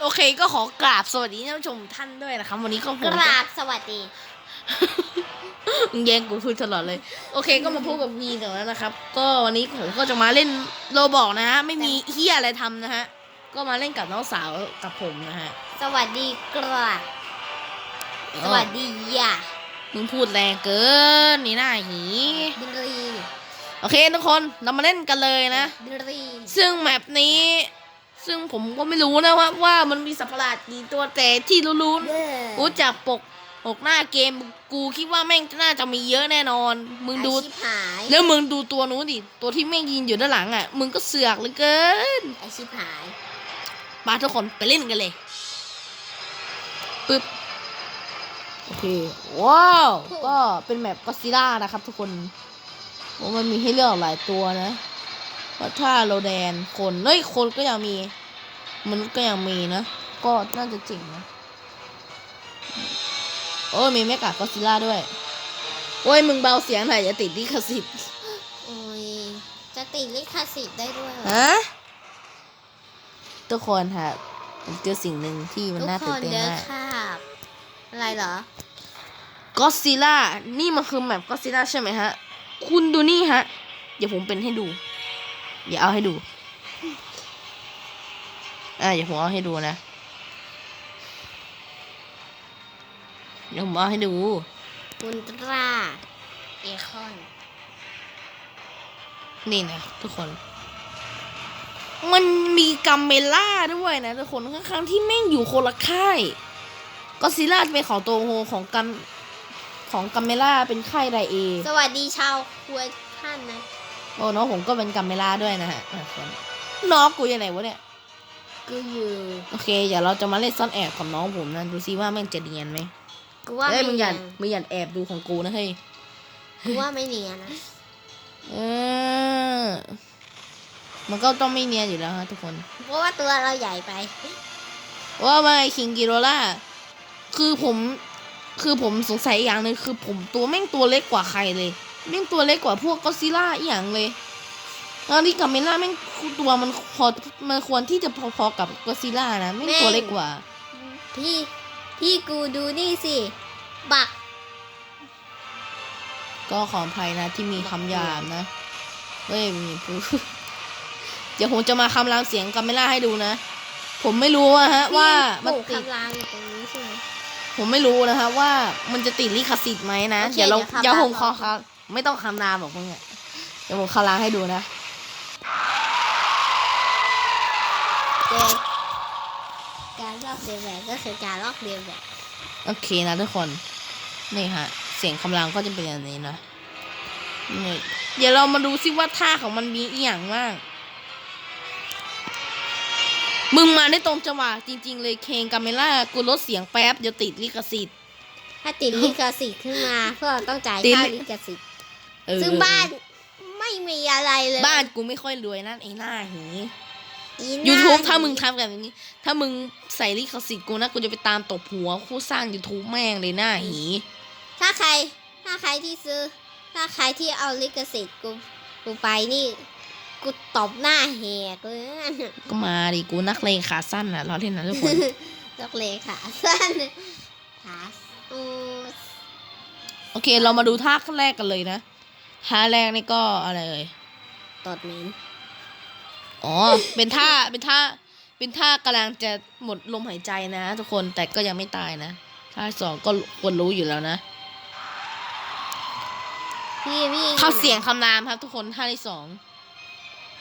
โอเคก็ขอกราบสวัสดีท่านผู้ชมท่านด้วยนะครับ วันนี้ก็ผกมราบสวัสดีมึงแย่งกูพูดตลอดเลย โอเคก็มาพูดกับวีกันแล้วนะครับ ก็วันนี้ผมก็จะมาเล่นโรบอกนะฮะ ไม่มีเฮียอะไรทำนะฮะ ก็มาเล่นกับน้องสาวกับผมนะฮะสวัสดีกราบสวัสดีย่ามึงพูดแรงเกินนี่หน้าหีดรีโอเคทุกคนเรามาเล่นกันเลยนะดรีซึ่งแมปนี้ ซึ่งผมก็ไม่รู้นะว่าว่ามันมีสัตว์ประหลาดกี่ตัวแต่ที่รู้ๆเด้อรู้จักปกปกหน้าเกมกูคิดว่าแม่งน่าจะมีเยอะแน่นอน มึงดูไอชิบหายแล้วมึงดูตัวนู้นดิตัวที่แม่งยืนอยู่ด้านหลังอะ มึงก็เสือกเหลือเกินไอชิบหายมาทุกคนไปเล่นกันเลยปึ๊บโอเคว้าวก็เป็นแมปก็ซิล่านะครับทุกคนว่ามันมีให้เลือกหลายตัวนะว่าถ้าโรแดนคนเฮ้ยคนก็ยังมี มันก็ยังมีนะ ก็น่าจะจริงนะ โอ้ยมีแมกกาก็ซิล่าด้วย โอ้ยมึงเบาเสียงหน่อยอย่าติดลิขสิทธิ์โอ้ยจะติดลิขสิทธิ์ได้ด้วยเหรอฮะทุกคนฮะผมเจอสิ่งหนึ่งที่มันทุกน่าคตื่นนเต้นเด้อมากครับอะไรเหรอ ก็ซิล่านี่มันคือแมปก็ซิล่าใช่ไหมฮะ คุณดูนี่ฮะ เดี๋ยวผมเป็นให้ดูอย่าเอาให้ดู อ่าเดี๋ยวผมเอาให้ดูนะ เดี๋ยวผมเอาให้ดูอุลตราเอคอน นี่นะทุกคน มันมีกัมเมล่าด้วยนะทุกคนข้างๆที่แม่งอยู่คนละค่าย ก็ซิล่าเป็นของโตโฮของกัมของกัมเมล่าเป็นค่ายไดเอ สวัสดีชาวครัวท่านนะ โอ้น้องผมก็เป็นกัมเมล่าด้วยนะฮะอะคนน้องกูยังไงวะเนี่ย กูอยู่โอเค เดี๋ยวเราจะมาเล่นซ่อนแอบกับน้องผมนะ ดูซิว่าแม่งจะเนียนไหมกูว่าเอ้ยไม่มึงอเนีย่ายนมึงอย่าแอบดูของกูนะเฮ้ย กูว่าไม่เนียนนะเออ มันก็ต้องไม่เนียนอยู่แล้วฮะทุกคน เพราะว่าตัวเราใหญ่ไปว่าไงคิงกิโรล่า คือผม คือผมสงสัยอีกอย่างหนึ่งคือผมตัวแม่งตัวเล็กกว่าใครเลย แม่งตัวเล็กกว่าพวกก็อดซิลล่าอีกอย่างเลย แล้วนี่กับเมล่าแม่งตัวมันพอมันควรที่จะพอๆกับก็อดซิลล่านะแม่งตัวเล็กกว่า พี่พี่กูดูนี่สิ บัก ก็ขออภัยนะที่มีคำหยาบนะเฮ้ยมีพูดเดี๋ยวผมจะมาคำรามเสียงกัมเมล่าให้ดูนะ ผมไม่รู้อะฮะ ว่าปมันลูกติดคำรามอยู่ตรงนี้ใช่ไหมผมไม่รู้นะฮะว่ามันจะติดลิขสิทธิ์ไหมนะโอเคเดี๋ยวเราเดี๋ยวคำรามเดี๋ยวผมขอก่อนครับไม่ต้องคำรามบอกมึงอะเดี๋ยวผมคำรามให้ดูนะ เจการลอกเรียนแบบก็คือการลอกเรียนแบบโอเคนะทุกคนนี่ฮะเสียงคำรามก็จะเป็นอย่างนี้นะนี่เดี๋ยวเรามาดูซิว่าท่าของมันมีอีหยังบ้างมึงมาได้ตรงจังหวะจริง ๆ เลยเคงกาเมล่ากูลดเสียงแป๊บเดี๋ยวติดลิขสิทธิ์ถ้าติดลิขสิทธิ์ขึ้นมาพวกเราต้องจ่ายติดค่าลิลิขสิทธิ์เออซึ่งบ้านไม่มีอะไรเลย บ้านกูไม่ค่อยรวยนั่นไอ้หน้าหี อีหน้ YouTube ถ้ามึงทำแบบนี้ ถ้ามึงใส่ลิขสิทธิ์กูนะกูจะไปตามตบหัวคู่สร้าง YouTube แม่งเลยหน้าหี ถ้าใคร ถ้าใครที่ซื้อ ถ้าใครที่เอาลิขสิทธิ์กูกูไปนี่ กูตบหน้าแหกเลยนะก็มาดิกูนักเลงขาสั้นอะเราเล่นนะทุกคนนักเลงขาสั้นขาอืมโอเค เรามาดูท่าแรกกันเลยนะท่าแรกนี่ก็อะไรเอ่ยตดเหม็น อ๋อ เป็นท่า เป็นท่า เป็นท่ากำลังจะหมดลมหายใจนะ ทุกคน แต่ก็ยังไม่ตายนะ ท่าสองก็ควรรู้อยู่แล้วนะ พี่พี่เข้าเสียงคำนามครับ ทุกคน ท่าที่สอง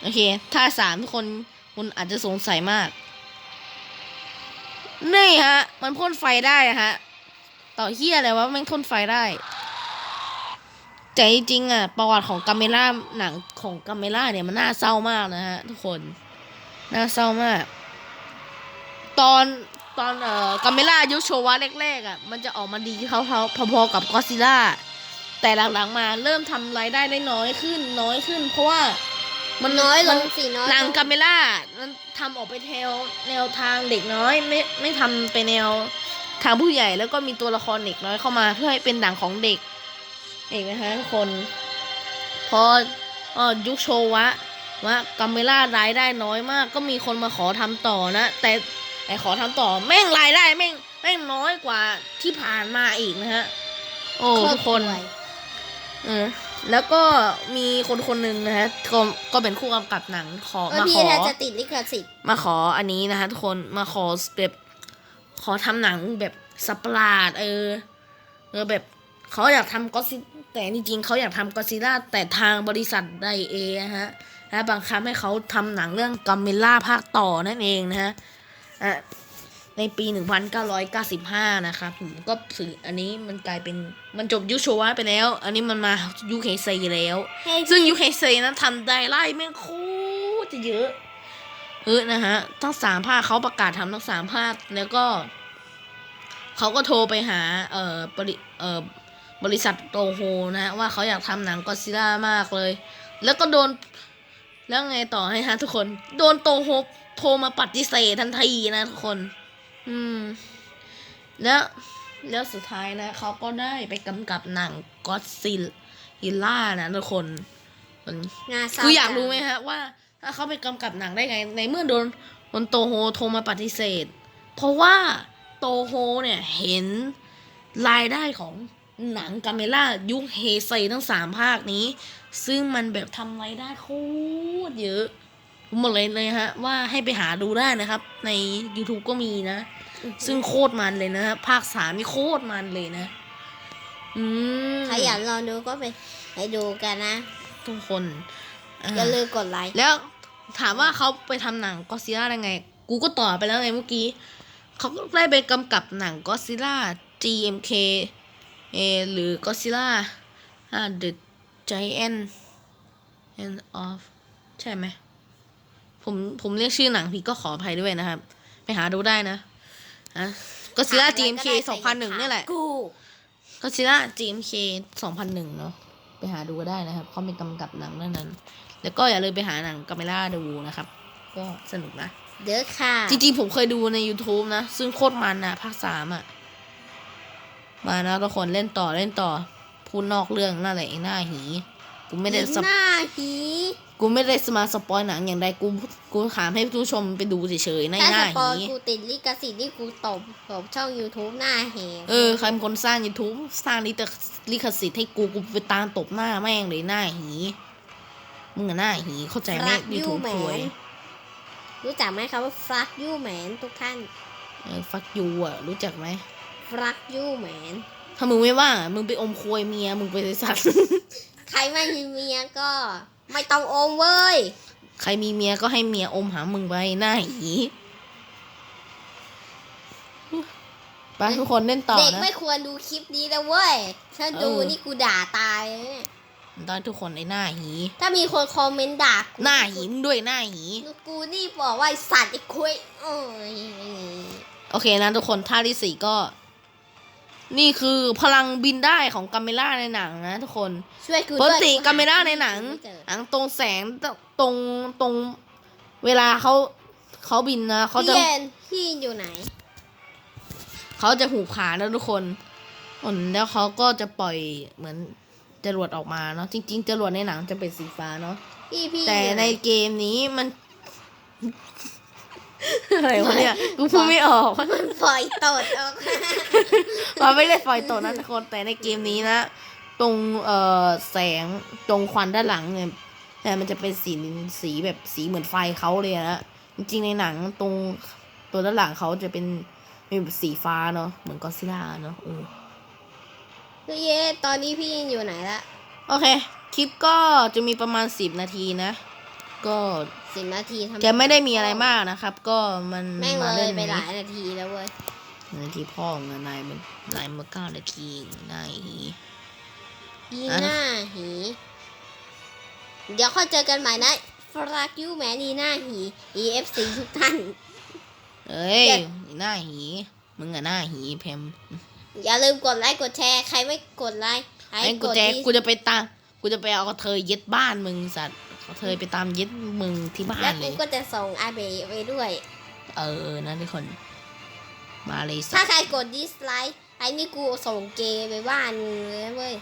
โอเค ท่าสามทุกคน คุณอาจจะสงสัยมาก นี่ฮะ มันพ่นไฟได้อะฮะ ต่อเฮียอะไรวะแม่งพ่นไฟได้ แต่จริงๆอะประวัติของกาเมล่าหนังของกาเมล่าเนี่ยมันน่าเศร้ามากนะฮะทุกคนน่าเศร้ามาก ตอนตอนเอ่อกาเมล่ายุคโชวะแรกๆอะมันจะออกมาดีเขาเขาพอๆกับก็อดซิลล่าแต่หลังๆมาเริ่มทำรายได้ได้น้อยขึ้นน้อยขึ้น เพราะว่ามันน้อยลมังสิน้อยหนังลกาเมล่ามันทำออกไปแนวแนวทางเด็กน้อยไม่ไม่ทำไปแนวทางผู้ใหญ่แล้วก็มีตัวละครเด็กน้อยเข้ามาเพื่อให้เป็นหนังของเด็ก เห็นไหมฮะทุกคนพอออยุคโชวะว่ากาเมล่ารายได้น้อยมาก ก็มีคนมาขอทำต่อนะ แต่แต่ขอทำต่อแม่งรายได้แม่งแม่งน้อยกว่าที่ผ่านมาอีกนะฮะ โอ้ทุกคนรอบรวยเออแล้วก็มีคนคนหนึ่งนะฮะก็ก็เป็นคู่กำกับหนังขอเออมาพี่ขอถ้าจะติดลิขสิทธิ์มาขออันนี้นะคะทุกคนมาขอแบบขอทำหนังแบบสัตว์ประหลาด เออเออแบบ เขาอยากทำก็ซิแต่จริงๆเขาอยากทำก็ซิล่าแต่ทางบริษัทไดเอนะฮะและบังคับให้เขาทำหนังเรื่องกัมเมล่าภาคต่อนั่นเองนะฮะอะในปี 1995 นะครับผมก็ถืออันนี้มันกลายเป็นมันจบยุคโชวะไปแล้ว อันนี้มันมายุคเฮเซแล้วให้ซึ่งยูเคเซนั้นทำได้ไล่แม่งโคตรจะเยอะเออนะฮะทั้งสามภาคเขาประกาศทำทั้งสามภาคแล้วก็เขาก็โทรไปหา เอ่อบริเอ่อ บริษัทโตโฮนะฮะว่าเขาอยากทำหนังก็ซิล่ามากเลย แล้วก็โดน แล้วไงต่อให้ฮะทุกคน โดนโตโฮโทรมาปฏิเสธทันทีนะทุกคน อืม แล้วแล้วสุดท้ายนะเขาก็ได้ไปกำกับหนังก็ซิลฮิลล่านะทุกคนมันงาเศร้คืออยากรู้ไหมฮะ ว่าถ้าเขาไปกำกับหนังได้ไง ในเมื่อโดนโดนโตโฮโทรมาปฏิเสธ เพราะว่าโตโฮเนี่ยเห็นรายได้ของ หนังกาเมล่ายุคเฮเซทั้งสามภาคนี้ ซึ่งมันแบบทำรายได้โคตรเยอะผมบอกเลยเลยฮะ ว่าให้ไปหาดูได้นะครับ ใน YouTube ก็มีนะ ซึ่งโคตรมันเลยนะฮะภาคสามนี่โคตรมันเลยนะ อืมใครอยากลองดูก็ไปไปดูกันนะ ทุกคนอ่าอย่าลืมกดไลค์แล้วถามว่าเขาไปทำหนังก็ซิล่าได้ไง กูก็ตอบไปแล้วไงเมื่อกี้ เขาก็ได้ไปกำกับหนังก็ซิล่า GMK เอหรือก็ซิล่า The Giant and of ใช่ไหม ผมผมเรียกชื่อหนังผิดก็ขออภัยด้วยนะครับ ไปหาดูได้นะฮะก็ซิล่า GMK 2001นี่แหละ กูก็ซิล่า GMK 2001 เนาะไปหาดูก็ได้นะครับเขาเป็นกำกับหนังเรื่องนั้น แล้วก็อย่าลืมไปหาหนังกาเมล่าดูนะครับ ก็สนุกนะ เด้อค่ะ จริงๆ ผมเคยดูใน YouTube นะ ซึ่งโคตรมันนะภาคสามอะ มานะทุกคนเล่นต่อเล่นต่อพูดนอกเรื่องนั่นแหละไอ้หน้าหีกูไม่ได้สปหน้าหีกูไม่ได้สมาสปอยหนังอย่างใดกูกูถามให้ผู้ชมไปดูเฉยๆในะถ้าหสน้าปอยหีกูติดลิขสิทธิ์นี่กูตบตบช่อง YouTube หน้าแหกเออใครเป็นคนสร้าง YouTube สร้างลิขลิขสิทธิ์ให้กูกูไปตามตบหน้าแม่งเลยหน้าหีมึงอะหน้าหีเข้าใจไหมรักยูยูทูบแมป่วยนรู้จักไหมครับว่าฟรักยูแมนทุกท่านเออฟักยูอะรู้จักไหมฟ รักยูแมนถ้ามึงไม่ว่างอะมึงไปอมโควยเมีย มึงไปเลยสัตว์ ใครไม่มีเมียก็ ไม่ต้องโอมเว้ย ใครมีเมียก็ให้เมียอมหามึงไปหน้าหีไปทุกคนเล่นต่อเด็กนะไม่ควรดูคลิปนี้นะเว้ย ถ้าดูเออนี่กูด่าตายเลยเนี่ยตอนทุกคนในหน้าหี ถ้ามีคนคอมเมนต์ด่ากูหน้าหีมึงด้วยหน้าหีกูนี่บอกว่าไอ้สัตว์ไอ้คุยโอ้ย โอเคนะทุกคนท่าที่สี่ก็ นี่คือพลังบินได้ของกาเมล่าในหนังนะทุกคนช่วยกูปด้กวยติหกาเมล่าในหนังไม่เจอหนังตรงแสงตรงตรงเวลาเขาเขาบินนะเขาจะพี่เย็นพี่อยู่ไหน เขาจะหูขานะทุกคนอืมแล้วเขาก็จะปล่อยเหมือนจรวดออกมาเนาะจริง ๆจรวดในหนังจะเป็นสีฟ้าเนาะพี่พี่แต่อยู่ไหในเกมนี้มัน อะไรวะเนี่ย กูพูดไม่ออกปล่อยตดออกมามันไม่ได้ปล่อยตัวนั้นทุกคนแต่ในเกมนี้นะ ตรงเอ่อแสงตรงควันด้านหลังเนี่ยแต่มันจะเป็นสีสีแบบสีเหมือนไฟเขาเลยนะจริงๆในหนังตรงตัวด้านหลังเขาจะเป็นเป็นแบบสีฟ้าเนาะเหมือนกอซิล่าเนาะเออพี่เย็นตอนนี้พี่อยู่ไหนละ โอเค คลิปก็จะมีประมาณสิบนาทีนะ ก็ สิบนาทีทำจะไม่ได้มีอะไรมากนะครับ ก็มันแม่งมาเลเล่ยนไปหนี้ลายนาทีแล้วเว้ยนาทีพ่อของนายมันนายมาเก้านาทีนายอีอะ หน้าหี เดี๋ยวค่อยเจอกันใหม่นะฟรักยูแมนอีหน้าหี EFC ทุกท่าน เอ้ยเจ็ด หน้าหี มึงอะหน้าหีเพมอย่าลืมกดไลค์กดแชร์ใครไม่กดไลค์ให้ไอ้กกูดจะที่ กูจะไปตามกูจะไปเอากระเทยยึดบ้านมึงสัตว์กระ เทยไปตามยึดมึงที่บ้าและนเลกูย ก็จะส่งอาเบะไปด้วย เออนะทุกคน มาเลยสัถ้าตว์ใครกดดิสไลค์ไอ้นี่กูส่งเกย์ไปบ้านมึงเลยนะเว้ย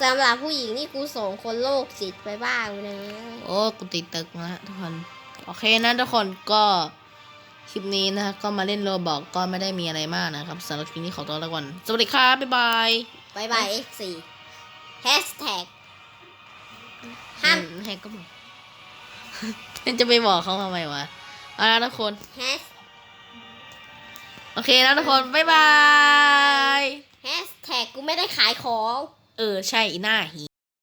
สำหรับผู้หญิงนี่กูส่งคนโรคจิตไปบ้านมึงเลยนะเว้ยโอ้กูติดตึกนะทุกคน โอเคนะทุกคนก็คลิปนี้นะก็มาเล่นโรบอกก็ไม่ได้มีอะไรมากนะครับสำหรับคลิปนี้ขอตัวลาก่อนสวัสดีครับบ๊ายบาย บายบาย X4 แฮชแท็กห้าม แฮกก็บอกจะไปบอกเขาทำไมวะเอาละทุกคนแฮชโอเคแล้วทุกคน บ๊ายบาย แฮชแท็กกูไม่ได้ขายของ เออ ใช่อีหน้าหี